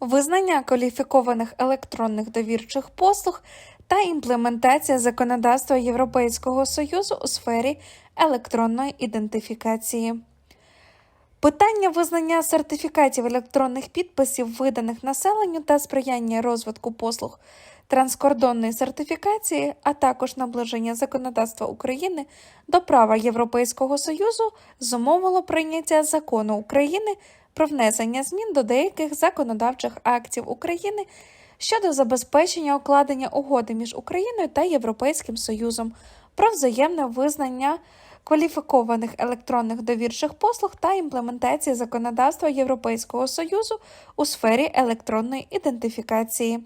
визнання кваліфікованих електронних довірчих послуг та імплементація законодавства Європейського Союзу у сфері електронної ідентифікації. Питання визнання сертифікатів електронних підписів, виданих населенню та сприяння розвитку послуг транскордонної сертифікації, а також наближення законодавства України до права Європейського Союзу зумовило прийняття закону України про внесення змін до деяких законодавчих актів України щодо забезпечення укладення угоди між Україною та Європейським Союзом про взаємне визнання кваліфікованих електронних довірчих послуг та імплементації законодавства Європейського Союзу у сфері електронної ідентифікації.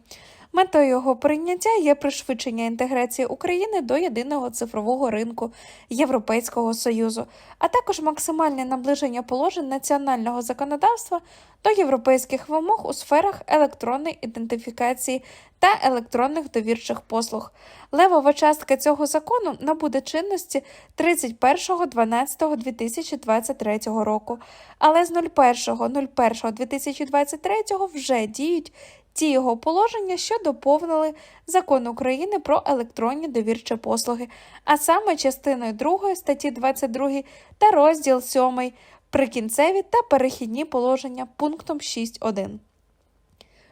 Метою його прийняття є пришвидшення інтеграції України до єдиного цифрового ринку Європейського Союзу, а також максимальне наближення положень національного законодавства до європейських вимог у сферах електронної ідентифікації та електронних довірчих послуг. Левова частка цього закону набуде чинності 31.12.2023 року, але з 01.01.2023 вже діють ті його положення, що доповнили Закон України про електронні довірчі послуги, а саме частиною 2 статті 22 та розділ 7 прикінцеві та перехідні положення пунктом 6.1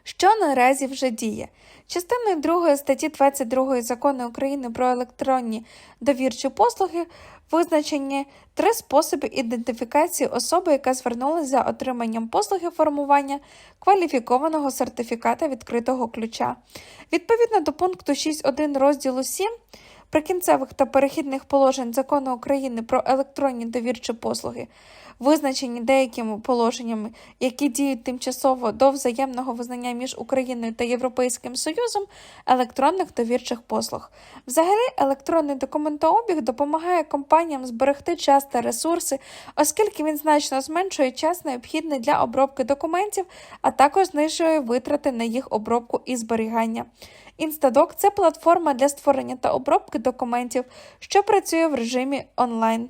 що наразі вже діє. Частиною 2 статті 22 закону України про електронні довірчі послуги визначені три способи ідентифікації особи, яка звернулася за отриманням послуги формування кваліфікованого сертифіката відкритого ключа. Відповідно до пункту 6.1 розділу 7 прикінцевих та перехідних положень закону України про електронні довірчі послуги, визначені деякими положеннями, які діють тимчасово до взаємного визнання між Україною та Європейським Союзом електронних довірчих послуг. Взагалі, електронний документообіг допомагає компаніям зберегти час та ресурси, оскільки він значно зменшує час, необхідний для обробки документів, а також знижує витрати на їх обробку і зберігання. Інстадок це платформа для створення та обробки документів, що працює в режимі онлайн.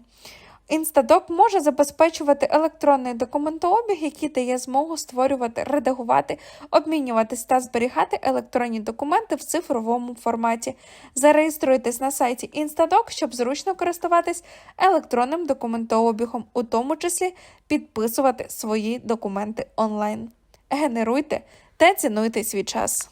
Інстадок може забезпечувати електронний документообіг, який дає змогу створювати, редагувати, обмінюватись та зберігати електронні документи в цифровому форматі. Зареєструйтесь на сайті Інстадок, щоб зручно користуватись електронним документообігом, у тому числі підписувати свої документи онлайн. Генеруйте та цінуйте свій час.